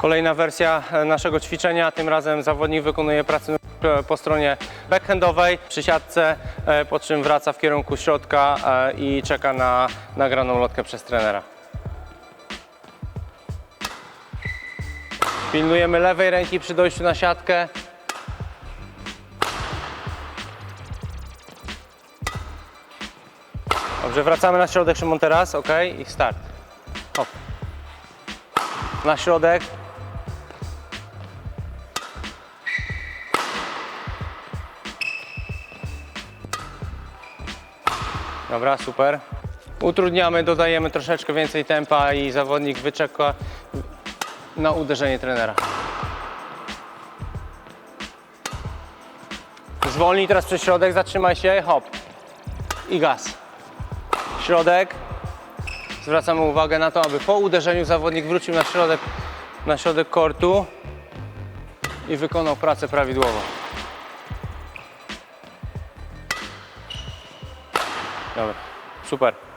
Kolejna wersja e, naszego ćwiczenia. Tym razem zawodnik wykonuje pracę e, po stronie backhandowej przy siatce, e, po czym wraca w kierunku środka i czeka na nagraną lotkę przez trenera. Pilnujemy lewej ręki przy dojściu na siatkę. Dobrze, wracamy na środek Szymon teraz, ok? I start. Hop. Na środek. Dobra, super. Utrudniamy, dodajemy troszeczkę więcej tempa i zawodnik wyczeka na uderzenie trenera. Zwolnij teraz przez środek, zatrzymaj się, hop. I gaz. Środek. Zwracamy uwagę na to, aby po uderzeniu zawodnik wrócił na środek, na środek kortu i wykonał pracę prawidłowo. Dobra, super.